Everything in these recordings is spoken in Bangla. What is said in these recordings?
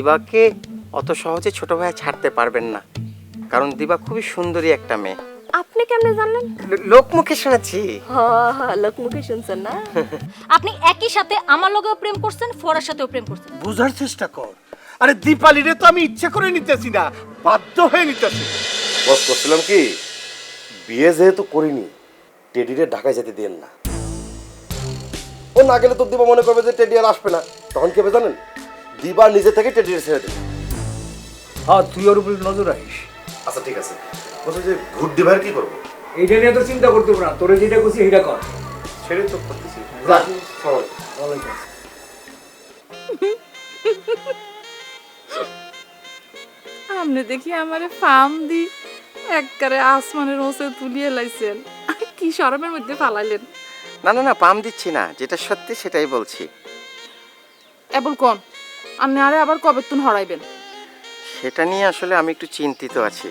দিবাকে অত সহজে ছোট ভাইয়া ছাড়তে পারবেন না। কারণ দিবা খুবই সুন্দরী একটা মেয়ে। আপনি কেমনে জানলেন? লোকমুখে শুনেছি। হ্যাঁ হ্যাঁ লোকমুখে শুনছেন না? আপনি একই সাথে আমার লগেও প্রেম করছেন ফরার সাথেও প্রেম করছেন। বুঝার চেষ্টা কর। আরে দীপালিরে তো আমি ইচ্ছে করে নিতেছি না বাধ্য হয়ে নিতেছি। বস করছিলাম কি? বিয়ে যেহেতু করিনি টেডিরে ঢাকায় যেতে দিন না। ও না গেলে তো দিবা মনে করবে যে টেডি আর আসবে না। তখন কি হবে জানেন? দিবা নিজে থেকে টেডিরে ছেড়ে দেবে। হ্যাঁ তুই ওর উপরে নজর রাখিস। আচ্ছা ঠিক আছে। বলছি যে ঘুর দিবার কি করব? এইটা নিয়ে তো চিন্তা করতে পারো না। তোরে যেটা করছি সেইটা কর। ছেড়ে তো করতেছি। যা। সময় ভালোই কাজ। আপনি দেখি আমারে ফার্ম দি একবারে আসমানের ওসে তুলিয়ে লাইছেন। কি শরমের মধ্যে ফালাইলেন। না না না পাম দিচ্ছি না। যেটা সত্যি সেটাই বলছি। এবল কোন? আপনি আরে আবার কবে তুন হরাইবেন? সেটা নিয়ে আসলে আমি একটু চিন্তিত আছি।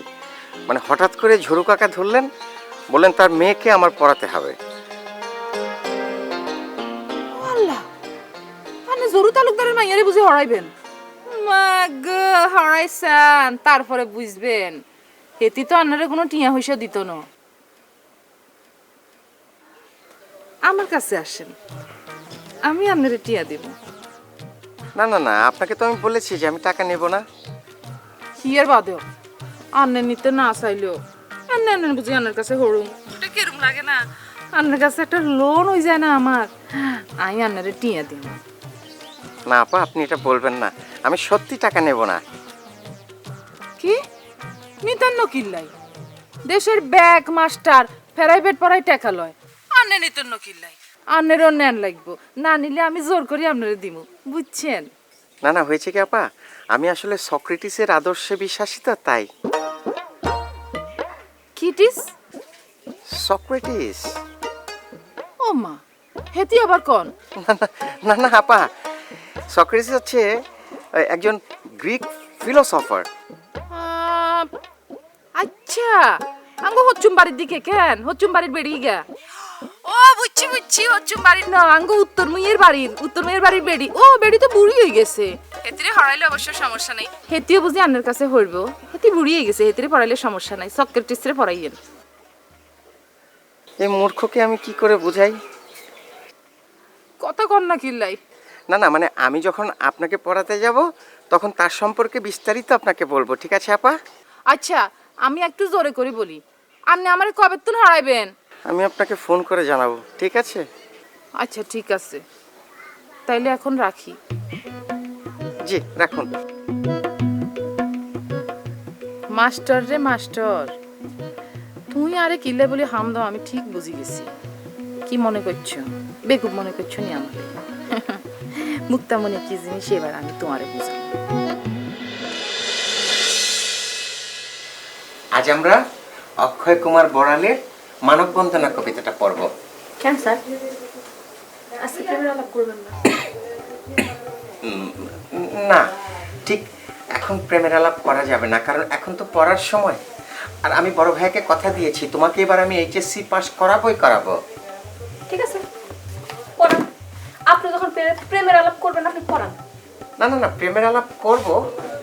মানে হঠাৎ করে ঝুরু কাকা ধরলেন বললেন তার মেয়েকে আমার পড়াতে হবে। আল্লাহ! আপনি জরু তালুকদারের মাইয়ারে বুঝি হরাইবেন? মাগ হরাইছেন তারপরে বুঝবেন। হেতি তো আপনারে কোনো টিয়া হইসা দিত না। আমার কাছে আসেন। আমি আপনারে টিয়া দিব। না না না আপনাকে তো আমি বলেছি যে আমি টাকা নেব না। কি আর বাদেও? আন্নে নিতে না চাইলেও। আন্নে আন্নে বুঝি আন্নের কাছে হরুম ওটা কেরম লাগে না। আন্নের কাছে একটা লোন হয়ে যায় না আমার। আমি আন্নারে টিয়া দিব না আপা আপনি এটা বলবেন না। আমি সত্যি টাকা নেব না। কি? নিতেন নকিল্লাই দেশের ব্যাগ মাস্টার প্রাইভেট পড়াই টাকা লয়। আন্নে নিতেন নকিল্লাই আন্নেরও নেন লাগবো। না নিলে আমি জোর করে আপনারে দিব বুঝছেন? না না হয়েছে কি আপা? আমি আসলে সক্রেটিসের আদর্শে বিশ্বাসী তো তাই। কিটিস? সক্রেটিস? ও মা হেতি আবার কোন? না না না না আপা। সক্রেটিস হচ্ছে আহ, একজন গ্রিক ফিলোসফার। আহ, আচ্ছা। আঙ্গ হচ্ছুম বাড়ির দিকে কেন? হচ্ছুম বাড়ির বেড়িয়ে গা ও বুঝছি বুঝছি হচ্ছুম বাড়ির না আঙ্গ উত্তর মুইয়ের বাড়ির উত্তর মুইয়ের বাড়ির বেড়ি। ও বেড়ি তো বুড়ি হয়ে গেছে। হেতিরে হরাইলে অবশ্য সমস্যা নাই। হেতিও বুঝি আন্নের কাছে হইব। হেতি বুড়ি হয়ে গেছে হেতিরে পড়াইলে সমস্যা নাই। সক্রেটিসরে পড়াইয়েন। এই মূর্খকে আমি কি করে বুঝাই? কথা কন না কিল্লাই। না না মানে আমি যখন আপনাকে পড়াতে যাব তখন তার সম্পর্কে বিস্তারিত আপনাকে বলব ঠিক আছে আপা? আচ্ছা আমি একটু জোরে করে বলি। আপনি আমার কবে তুন হারাইবেন? আমি আপনাকে ফোন করে জানাব ঠিক আছে? আচ্ছা ঠিক আছে। তাইলে এখন রাখি। জি রাখুন। মাস্টার রে মাস্টার তুই আরে কিল্লে বলি হাম দাও আমি ঠিক বুঝি গেছি। কি মনে করছ? বেকুব মনে করছ নি আমাকে? মুক্তা মনে কি জিনিস এবার আমি তোমারে বুঝাবো? আজ আমরা অক্ষয় কুমার বড়ালের মানববন্ধনা কবিতাটা পড়ব। কেন স্যার? আজকে প্রেমের আলাপ করবেন না। না ঠিক এখন প্রেমের আলাপ করা যাবে না কারণ এখন তো পড়ার সময়। আর আমি বড় ভাইকে কথা দিয়েছি তোমাকে এবার আমি এইচএসসি পাস করাবোই করাবো। ঠিক আছে পড়ান। আপনি যখন প্রেমের আলাপ করবেন আপনি পড়ান। না না না প্রেমের আলাপ করব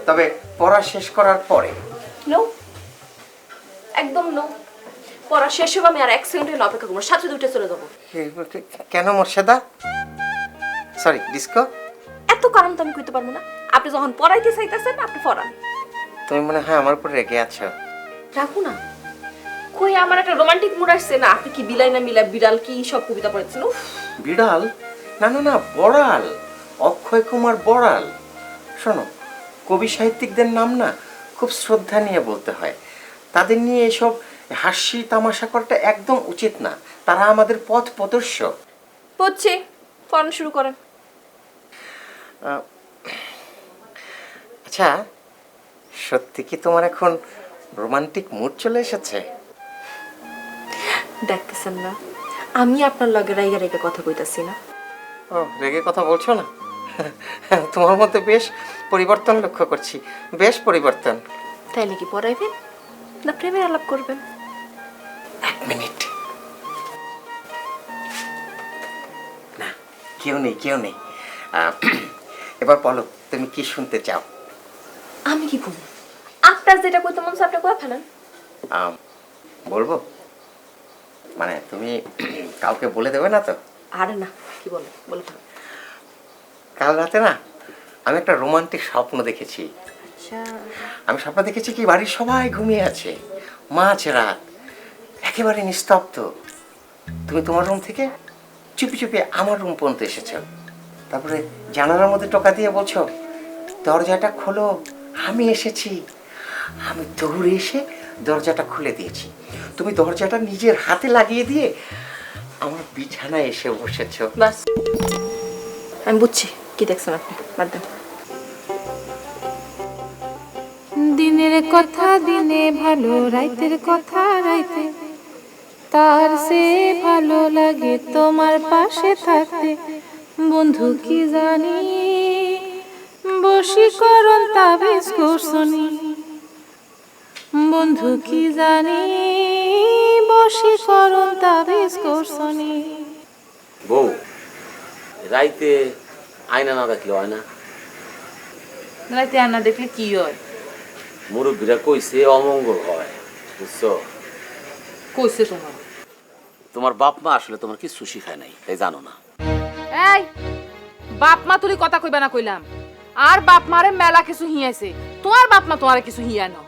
তবে পড়া শেষ করার পরে। নো একদম নো পড়া শেষ হবে আমি আর এক সেকেন্ড হলে অপেক্ষা করব। সাথে দুটো চলে যাব। কেন মোর্শেদা? সরি ডিস্কো এত কারণ তো আমি কইতে পারব না। আপনি যখন পড়াইতে চাইতেছেন আপনি পড়ান। তুমি মনে হয় আমার উপর রেগে আছো। রাখো না। কই আমার একটা রোমান্টিক মুড আসছে। না আপনি কি বিলাই না মিলা বিড়াল কি সব কবিতা পড়েছেন? উফ। বিড়াল? না না না বড়াল। অক্ষয় কুমার বড়াল। শোনো কবি সাহিত্যিকদের নাম না খুব শ্রদ্ধা নিয়ে বলতে হয়। তাদের নিয়ে এসব হাসি তামাশা করাটা একদম উচিত না। তারা আমাদের পথ প্রদর্শক। বুঝছি। পড়ানো শুরু করেন। আচ্ছা সত্যি কি তোমার এখন রোমান্টিক মুড চলে এসেছে? দেখতেছেন না। আমি আপনার লগে রাইগা রাইগা কথা কইতাছি না। ও রেগে কথা বলছো না? তোমার মধ্যে বেশ পরিবর্তন লক্ষ্য করছি। বেশ পরিবর্তন। তাইলে কি পড়াইবেন? না প্রেমের আলাপ করবেন? এক মিনিট। না কেউ নেই কেউ নেই। এবার বলো তুমি কি শুনতে চাও? আমি কি করব আপনার যেটা করতে মন আপনি করে ফেলেন। বলব? মানে তুমি কাউকে বলে দেবে না তো? আরে না কি বলে বলে কাল রাতে না আমি একটা রোমান্টিক স্বপ্ন দেখেছি। আচ্ছা। আমি স্বপ্ন দেখেছি কি বাড়ির সবাই ঘুমিয়ে আছে। মাঝ রাত। একেবারে নিস্তব্ধ। তুমি তোমার রুম থেকে চুপি চুপি আমার রুম পর্যন্ত এসেছ। তারপরে জানালার মধ্যে টোকা দিয়ে বলছো দরজাটা খোলো আমি এসেছি। আমি দৌড়ে এসে দরজাটা খুলে দিয়েছি। তুমি দরজাটা নিজের হাতে লাগিয়ে দিয়ে আমার বিছানায় এসে বসেছো। বাস। আমি বুঝছি কি দেখছেন আপনি? বাদ দেন। দিনের কথা দিনে ভালো রাইতের কথা রাইতে। তার সে ভালো লাগে তোমার পাশে থাকতে। বন্ধু কি জানি? বশীকরণ তাবিজ করছনি বন্ধু কি জানি? বশীকরণ তাবিজ করছনি বউ রাইতে আয়না না দেখলে হয় না? রাইতে আনা দেখলে কি হয়? মুরব্বীরা কইছে অমঙ্গল হয় বুঝছ? কইছে তোমার। তোমার বাপ মা আসলে তোমার কিছু শিখায় নাই তাই জানো না। এই বাপ মা তুলি কথা কইবা না কইলাম। আর বাপ মারে মেলা কিছু হিয়াইছে। তোমার বাপ মা তোমার কিছু হিয়ানো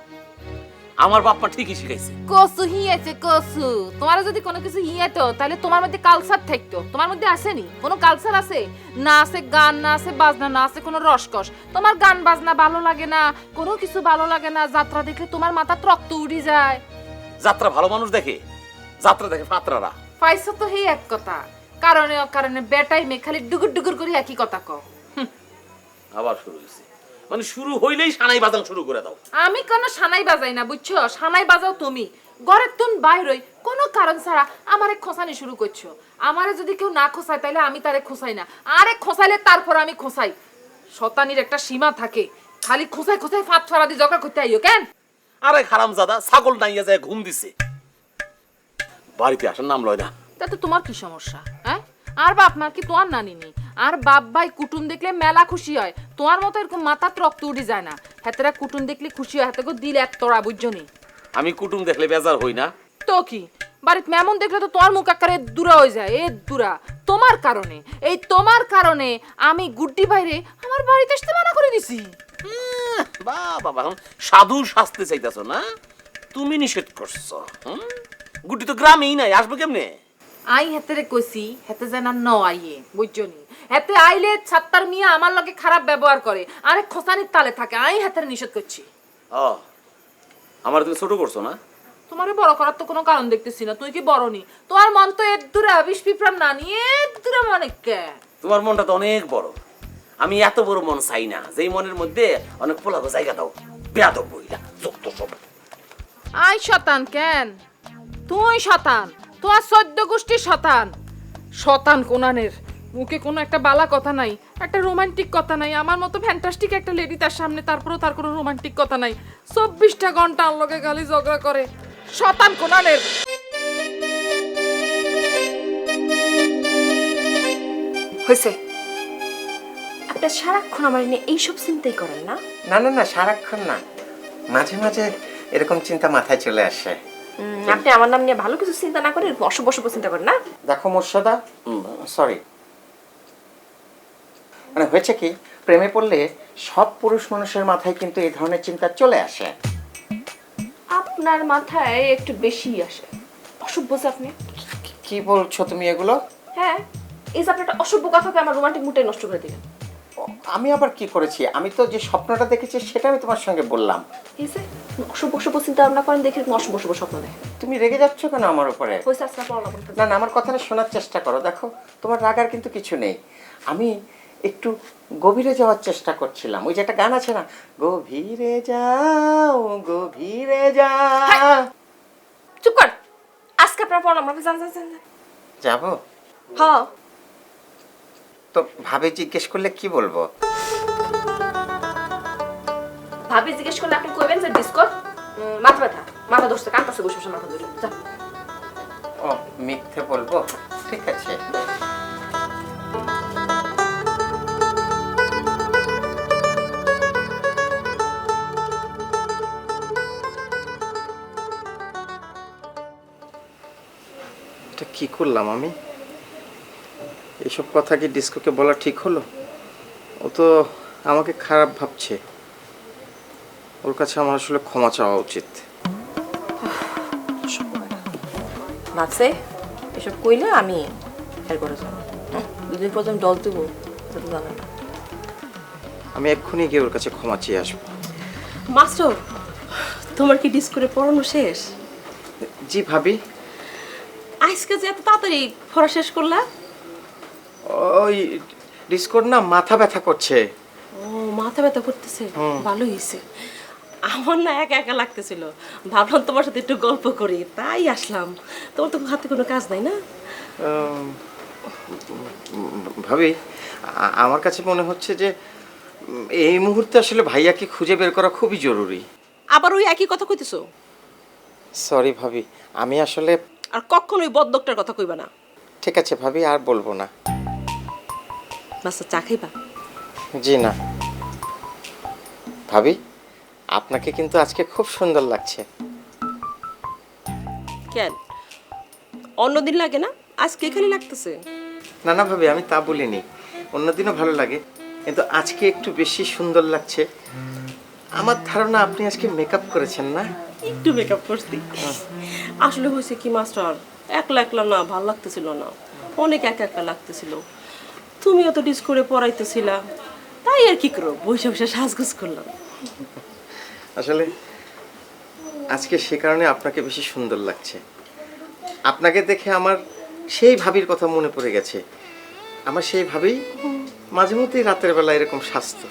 আমার বাপ মা ঠিকই শিখাইছে। কসু হিয়াছে কসু। তোমার যদি কোনো কিছু হিয়াতো তাহলে তোমার মধ্যে কালচার থাকতো। তোমার মধ্যে আসেনি? কোনো কালচার আছে? না আছে গান না আছে বাজনা না আছে কোনো রসকস। তোমার গান বাজনা ভালো লাগে না কোনো কিছু ভালো লাগে না। যাত্রা দেখলে তোমার মাথা রক্ত উড়ি যায়। যাত্রা ভালো মানুষ দেখে? যাত্রা দেখে ফাতরারা পাইছো তো হে এক কথা। কারণে অকারণে বেটাই মে খালি ডুগুর ডুগুর করে একই কথা কও। আবার শুরু হয়েছে মানে শুরু হইলেই সানাই বাজানো শুরু করে দাও। আমি কোনো সানাই বাজাই না বুঝছ? সানাই বাজাও তুমি। ঘরের তুন বাইরই কোনো কারণ ছাড়া আমারে খোসানি শুরু করছ। আমারে যদি কেউ না খোসায় তাহলে আমি তারে খোসাই না। আরে খোসাইলে তারপর আমি খোসাই। শতানির একটা সীমা থাকে। খালি খোসাই খোসাই ছড়া দিয়ে জগা করতে আইও কেন? আরে খারাম জাদা ছাগল নাইয়া যায় ঘুম দিছে। বাড়িতে আসার নাম লয় না। তাতে তোমার কি সমস্যা হ্যাঁ? আর বাপ মা কি তোমার নানি নি আর বাপ ভাই কুটুম দেখলে মেলা খুশি হয়। তোমার মতো এরকম মাথার রক্ত উঠে যায় না। হাতেরা কুটুম দেখলে খুশি হয় হাতে দিল এক তোরা বুঝছ আমি কুটুম দেখলে বেজার হই না। তো কি? বাড়িতে মেমন দেখলে তো তোমার মুখ আকারে দূরা হয়ে যায় এ দূরা। তোমার কারণে এই তোমার কারণে আমি গুড্ডি বাইরে আমার বাড়িতে আসতে মানা করে দিছি। বা বাবা সাধু শাস্তে চাইতেছ না? তুমি নিষেধ করছ হুম? গুটি তো গ্রামেই নাই আসবে কেমনে? আই হেতেরে কইছি হেতে যেন ন আইয়ে বুঝছ নি? হেতে আইলে ছাত্তার মিয়া আমার লগে খারাপ ব্যবহার করে আরে খোসানির তালে থাকে আই হেতেরে নিষেধ করছি। ও আমার তুমি ছোট করছ না? তোমারে বড় করার তো কোনো কারণ দেখতেছি না তুই কি বড় নি? তোমার মন তো এর দূরে বিষ পিঁপড়ার না নি এর দূরে মনে কে? তোমার মনটা তো অনেক বড়। আমি এত বড় মন চাই না যেই মনের মধ্যে অনেক পোলাগো জায়গা দাও বেয়াদব বইলা যত সব। আই শতান কেন? তুই শতান তোমার সদ্য গোষ্ঠীর শতান। শতান কোনানের মুখে কোনো একটা বালা কথা নাই একটা রোমান্টিক কথা নাই আমার মতো ফ্যান্টাস্টিক একটা লেডি তার সামনে তারপরেও তার কোনো রোমান্টিক কথা নাই। চব্বিশটা ঘণ্টা আনলোকে গালি ঝগড়া করে। শতান কোনানের। হয়েছে। আপনার সারাক্ষণ আমার নিয়ে এইসব চিন্তাই করেন না? না না না সারাক্ষণ না। মাঝে মাঝে এরকম চিন্তা মাথায় চলে আসে। আপনি আমার নাম নিয়ে ভালো কিছু চিন্তা না করে অশুভ অশুভ চিন্তা করেন না? দেখো মোর্শদা সরি মানে হয়েছে কি প্রেমে পড়লে সব পুরুষ মানুষের মাথায় কিন্তু এই ধরনের চিন্তা চলে আসে। আপনার মাথায় একটু বেশি আসে। অসভ্য যে আপনি? কি- বলছো তুমি এগুলো? হ্যাঁ এই যে আপনি একটা অসভ্য কথাকে আমার রোমান্টিক মুডটাই নষ্ট করে দিলেন। আমি আবার কি করেছি? আমি তো যে স্বপ্নটা দেখেছি সেটা আমি তোমার সঙ্গে বললাম। এই যে অশুভ অশুভ চিন্তা ভাবনা করেন দেখে এরকম অশুভ অশুভ স্বপ্ন দেখেন তুমি রেগে যাচ্ছ কেন আমার উপরে? হয়েছে না না আমার কথাটা শোনার চেষ্টা করো। দেখো তোমার রাগার কিন্তু কিছু নেই। আমি একটু গভীরে যাওয়ার চেষ্টা করছিলাম। ওই যে একটা গান আছে না গভীরে যাও গভীরে যা। চুপ কর। আজকে আপনার পড়ালাম আপনি জান জান জান জান। যাব? হ্যাঁ। তো ভাবে জিজ্ঞেস করলে কি বলব? ভাবে জিজ্ঞেস করলে আপনি কইবেন যে ডিসকট মাথা ব্যথা। মাথা দোষটা কান বসে বসে মাথা দোষ ও মিথ্যে বলব? ঠিক আছে। এটা কি করলাম আমি? এসব কথা কি ডিস্কোকে বলা ঠিক হলো? ও তো আমাকে খারাপ ভাবছে। ওর কাছে আমার আসলে ক্ষমা চাওয়া উচিত। নাচে এসব কইলে আমি এর করে যাব। হ্যাঁ দুদিন পর ডল দেবো সেটা তো জানেন। না আমি এক্ষুনি গিয়ে ওর কাছে ক্ষমা চেয়ে আসব। মাস্টার তোমার কি ডিস করে পড়ানো শেষ? জি ভাবি। আজকে যে এত তাড়াতাড়ি পড়া শেষ করলা ওই ডিস্কোর না মাথা ব্যথা করছে। ও মাথা ব্যথা করতেছে? ভালো হয়েছে আমার না একা একা লাগতেছিল। ভাবলাম তোমার সাথে একটু গল্প করি। তাই আসলাম। তোমার তো হাতে কোনো কাজ নাই না? ভাবি আমার কাছে মনে হচ্ছে যে এই মুহূর্তে আসলে ভাইয়াকে খুঁজে বের করা খুবই জরুরি। আবার ওই একই কথা কইতেছো? সরি ভাবি আমি আসলে আর কখন ওই বদলোকটার কথা কইবা না। ঠিক আছে ভাবি আর বলব না। বাচ্চা চা খাইবা? জি না। ভাবি আপনাকে কিন্তু আজকে খুব সুন্দর লাগছে। কেন? অন্যদিন লাগে না? আজকে খালি লাগতেছে। না না ভাবি আমি তা বলিনি। অন্যদিনও ভালো লাগে। কিন্তু আজকে একটু বেশি সুন্দর লাগছে। আমার ধারণা আপনি আজকে মেকআপ করেছেন না? একটু মেকআপ করছি। আসলে হয়েছে কি মাস্টার? একলা একলা না ভালো লাগতেছিল না। অনেক একা একা লাগতেছিল। তুমিও তো ডিস করে পড়াইতেছিলা। তাই আর কি করো বসে বসে সাজগোজ করলাম। আসলে আজকে সে কারণে আপনাকে বেশি সুন্দর লাগছে। আপনাকে দেখে আমার সেই ভাবির কথা মনে পড়ে গেছে। আমার সেই ভাবেই মাঝে মধ্যেই রাতের বেলা এরকম স্বাস্থ্য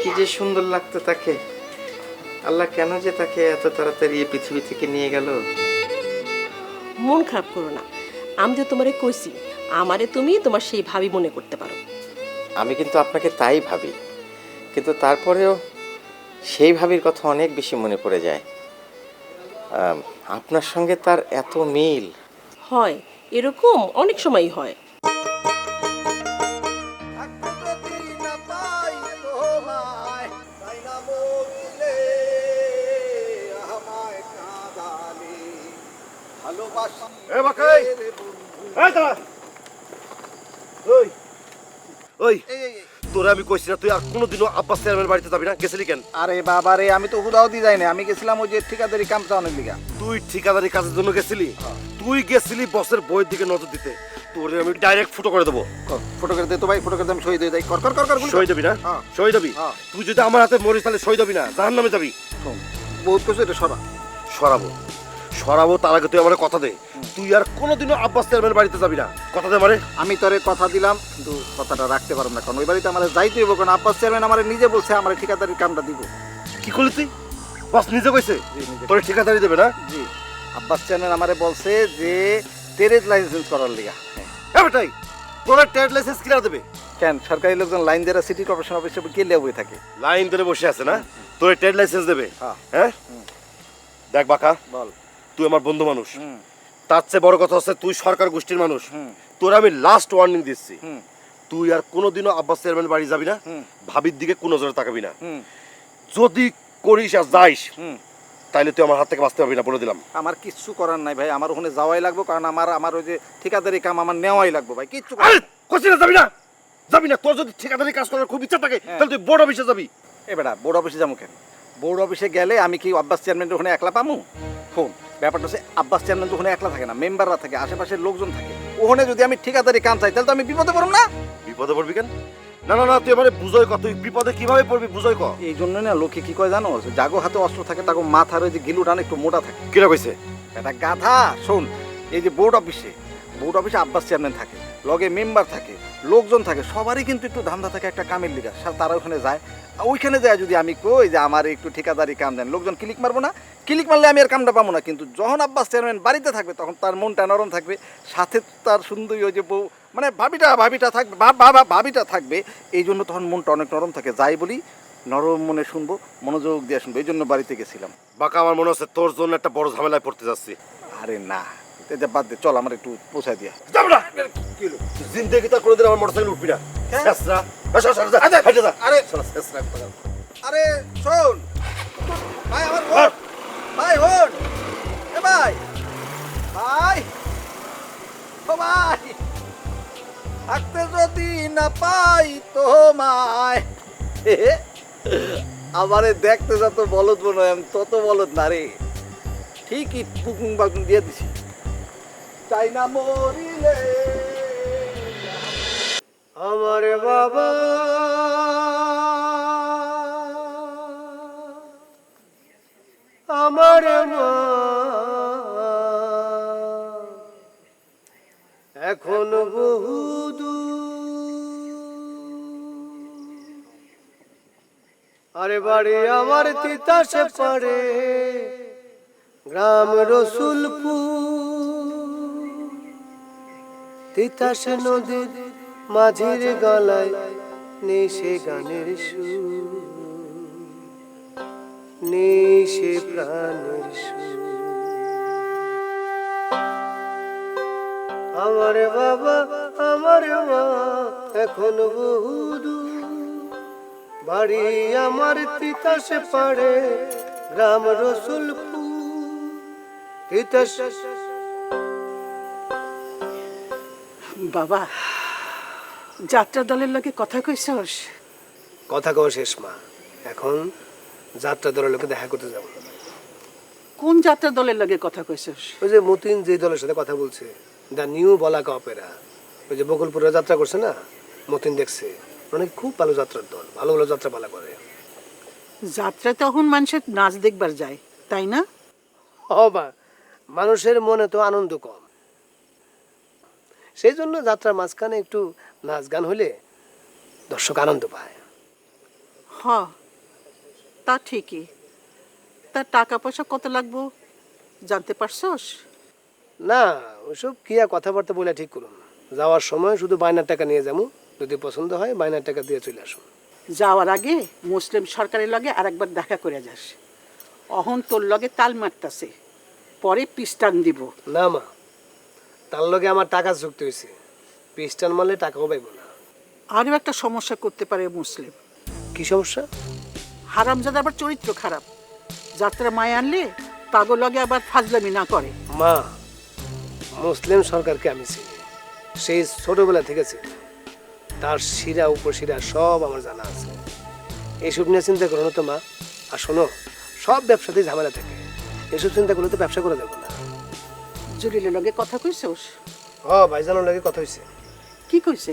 কি যে সুন্দর লাগতো তাকে। আল্লাহ কেন যে তাকে এত তাড়াতাড়ি এই পৃথিবী থেকে নিয়ে গেল? মন খারাপ করো না। আমি তো তোমারে কইছি আমারে তুমি তোমার সেই ভাবি মনে করতে পারো। আমি কিন্তু আপনাকে তাই ভাবি। কিন্তু তারপরেও সেই ভাবির কথা অনেক বেশি মনে পড়ে যায়। আপনার সঙ্গে তার এত মিল। হয় এরকম অনেক সময়ই হয়। এ বাকাই! এই দাঁড়া ওই ওই তোরা আমি কইছি না তুই আর কোনোদিনও আব্বাস চেয়ারম্যান বাড়িতে যাবি না গেছিলি কেন? আরে বাবা রে আমি তো হুদাও দি যাই না আমি গেছিলাম ওই যে ঠিকাদারি কাম চাওয়ানোর লিগা। তুই ঠিকাদারি কাজের জন্য গেছিলি? তুই গেছিলি বসের বইয়ের দিকে নজর দিতে। তোরে আমি ডাইরেক্ট ফুটো করে দেবো। ফটো করে দে তো ভাই ফটো করে আমি সই দিয়ে যাই। কর কর কর কর সই দেবি না? হ্যাঁ। সই দেবি? হ্যাঁ। তুই যদি আমার হাতে মরিস তাহলে সই দেবি না জাহান নামে যাবি বহুত কিছু এটা সরা। সরাবো। সরাবো তার আগে তুই আমার কথা দে। তুই আর কোনোদিনও আব্বাস চেয়ারম্যান বাড়িতে যাবি না। কথা দে মানে আমি তোরে কথা দিলাম কিন্তু কথাটা রাখতে পারব না কারণ ওই বাড়িতে আমার যাইতে হইব কারণ আব্বাস চেয়ারম্যান আমার নিজে বলছে আমার ঠিকাদারির কামটা দিব। কি করলি তুই? বস নিজে কইছে? তোর ঠিকাদারি দেবে না? জি আব্বাস চেয়ারম্যান আমারে বলছে যে তেরেজ লাইসেন্স করার লিগা। হ্যাঁ বেটাই তোর ট্রেড লাইসেন্স কিনা দেবে? কেন? সরকারি লোকজন লাইন দেওয়া সিটি কর্পোরেশন অফিসে গেলে হয়ে থাকে। লাইন ধরে বসে আছে না? তোর ট্রেড লাইসেন্স দেবে? হ্যাঁ। হ্যাঁ? দেখ বাকা। বল। তুই আমার বন্ধু মানুষ। তার চেয়ে বড় কথা হচ্ছে তুই সরকার গোষ্ঠীর মানুষ। তোর আমি লাস্ট ওয়ার্নিং দিচ্ছি। তুই আর কোনোদিনও আব্বাস চেয়ারম্যান বাড়ি যাবি না। ভাবির দিকে কোনো নজরে তাকাবি না। যদি করিস আর যাইস তাইলে তুই আমার হাত থেকে বাঁচতে পারবি না বলে দিলাম। আমার কিচ্ছু করার নাই ভাই আমার ওখানে যাওয়াই লাগবে কারণ আমার আমার ওই যে ঠিকাদারি কাম আমার নেওয়াই লাগবে ভাই কিচ্ছু করার আরে না যাবি না? যাবি না? তোর যদি ঠিকাদারি কাজ করার খুব ইচ্ছা থাকে হ্যাঁ। তাহলে তুই বোর্ড অফিসে যাবি। এ বেটা বোর্ড অফিসে যাব কেন? বোর্ড অফিসে গেলে আমি কি আব্বাস চেয়ারম্যানের ওখানে একলা পামু? ফোন। ব্যাপারটা হচ্ছে আব্বাস চেয়ারম্যান তো ওখানে একলা থাকে না মেম্বাররা থাকে আশেপাশের লোকজন থাকে। ওখানে যদি আমি ঠিকাদারি কাম চাই তাহলে তো আমি বিপদে পড়ব না? বিপদে পড়বি কেন? না না না তুই এবারে বুঝই কত তুই বিপদে কীভাবে পড়বি বুঝই ক? এই জন্য না লোকে কি কয় জানো জাগো হাতে অস্ত্র থাকে তাকে মাথার ওই যে গিলুটান একটু মোটা থাকে। কিরা কইছে? এটা গাধা শোন এই যে বোর্ড অফিসে বোর্ড অফিসে আব্বাস চেয়ারম্যান থাকে লগে মেম্বার থাকে লোকজন থাকে সবারই কিন্তু একটু ধান্দা থাকে একটা কামের লিগা। তারা ওখানে যায়। ওইখানে যায় যদি আমি কই যে আমার একটু ঠিকাদারি কাম দেন লোকজন ক্লিক মারবো না। ক্লিক মারলে আমি আর কামটা পাবো না কিন্তু যখন আব্বাস চেয়ারম্যান বাড়িতে থাকবে তখন তার মনটা নরম থাকবে সাথে তার সুন্দরী ওই যে বউ মানে ভাবিটা ভাবিটা থাকবে ভাব- ভাব- ভাবিটা থাকবে এই জন্য তখন মনটা অনেক নরম থাকে। যাই বলি নরম মনে শুনব মনোযোগ দিয়ে শুনব এই জন্য বাড়িতে গেছিলাম। বাকা আমার মনে হচ্ছে তোর জন্য একটা বড় ঝামেলায় পড়তে যাচ্ছি। আরে না এটা বাদ দে চল আমার একটু পৌঁছাই দিয়া। জিন্দেগি তা করে দিলে আমার মোটরসাইকেল উঠবি না। হ্যাঁ? আচ্ছা। আরে আরে শোন। ভাই আমার হ্যাঁ। ভাই হন এ ভাই। ভাই। ও ভাই। থাকতে যদি না পাই তোমায়। আমারে দেখতে যত বলদ মনে হয় আমি তত বলদ না রে। ঠিকই পুকুং বাকুং দিয়ে দিছি। চাই না মরিলে? আমার বাবা আমার মা এখন বহু আরে বাড়ি আমার তিতাসে পড়ে, গ্রাম রসুলপুর। তিতাসে নদীর মাঝির গলায় নেই গানের সুর নেই প্রাণের আমার বাবা, আমার মা এখন বহুদূর বাড়ি আমার তিতাসে পাড়ে গ্রাম রসুলপুর। তিতাস বাবা যাত্রা দলের লোকে কথা কইছস? কথা কওয়া শেষ মা। এখন যাত্রা দলের লোকে দেখা করতে যাব। কোন যাত্রা দলের লগে কথা কইছস? ওই যে মতিন যে দলের সাথে কথা বলছে দ্য নিউ বলাকা অপেরা। ওই যে বকুলপুরে যাত্রা করছে না? মতিন দেখছে। মানে খুব ভালো যাত্রার দল ভালো ভালো যাত্রা পালা করে। যাত্রা তখন মানুষের নাচ দেখবার যায় তাই না? হবা মানুষের মনে তো আনন্দ কম। সেই জন্য যাত্রার মাঝখানে একটু নাচ গান হলে দর্শক আনন্দ পায়। হ তা ঠিকই। তা টাকা পয়সা কত লাগবো? জানতে পারছস? না ওইসব কি আর কথাবার্তা বলে ঠিক করুন। যাওয়ার সময় শুধু বায়নার টাকা নিয়ে যাব। যদি পছন্দ হয় বায়নার টাকা দিয়ে চলে আসুন। যাওয়ার আগে মুসলিম সরকারের লগে আরেকবার দেখা করে যাস। অহন তোর লগে তাল মারতাছে। পরে পিস্টান দিব। না মা তার লগে আমার টাকা যুক্ত হয়েছে। পিস্টান মারলে টাকাও পাইব না। আরও একটা সমস্যা করতে পারে মুসলিম। কি সমস্যা? হারামজাদা আবার চরিত্র খারাপ। যাত্রা মায় আনলে তাগো লগে আবার ফাজলামি না করে। মা মুসলিম সরকারকে আমি চিনি। সেই ছোটবেলা থেকে চিনি। তার শিরা উপশিরা সব আমার জানা আছে। এইসব নিয়ে চিন্তা করো না তো মা। আর শোনো সব ব্যবসাতেই ঝামেলা থাকে। এসব চিন্তা করলে তো ব্যবসা করে দেবো জলিলের লগে কথা কইছস? ও ভাইজানোর লাগে কথা হয়েছে কি কইছে?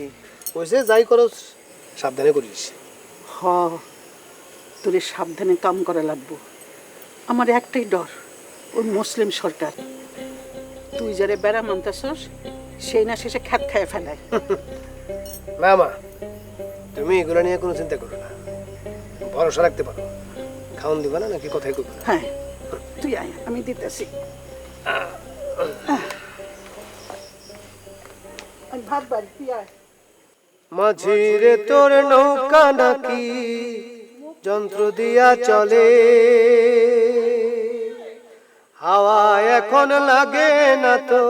কইছে যাই করো সাবধানে করিস হ তোরে সাবধানে কাম করা লাগবো। আমার একটাই ডর ওই মুসলিম সরকার। তুই যারে বেড়া মানতাছস সেই না শেষে খ্যাত খায় ফেলায়। না মা তুমি এগুলো নিয়ে কোনো চিন্তা করো না। ভরসা রাখতে পারো। খাওয়ান দিবা না নাকি কথাই করবে হ্যাঁ তুই আয় আমি দিতেছি। মাঝিরে তোর নৌকা নাকি? যন্ত্র দিয়া চলে। হাওয়া এখন লাগে না তো,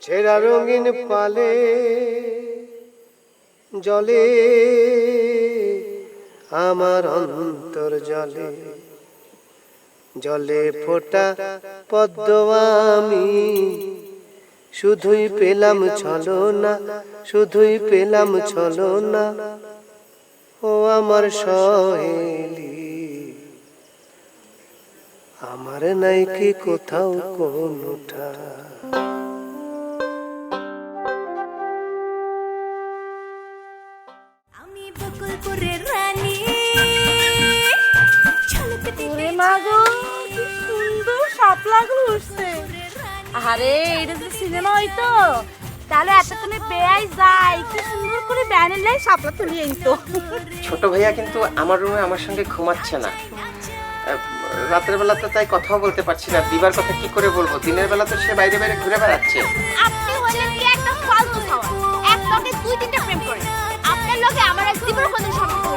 ছেঁড়া রঙিন পালে। জলে, আমার অন্তর জলে জলে ফোটা পদ্ম আমি। শুধুই পেলাম ছলো না শুধুই পেলাম ছলো না ও আমার সহেলি, আমার নাই কি কোথাও কোনটা। আমি বকুলপুরের উঠছে। আরে এটা যে সিনেমা হইতো তাহলে এতক্ষণে বেয়াই যায় কি সুন্দর করে ব্যানের লাই শাপলা তুলিয়ে আনতো ছোট ভাইয়া কিন্তু আমার রুমে আমার সঙ্গে ঘুমাচ্ছে না। রাতের বেলা তো তাই কথাও বলতে পারছি না। দিবার কথা কি করে বলব? দিনের বেলা তো সে বাইরে বাইরে ঘুরে বেড়াচ্ছে। আপনি হলেন কি একটা ফালতু খাওয়া এক লগে দুই তিনটা প্রেম করেন আপনার লগে আমার এক কোনো সম্পর্ক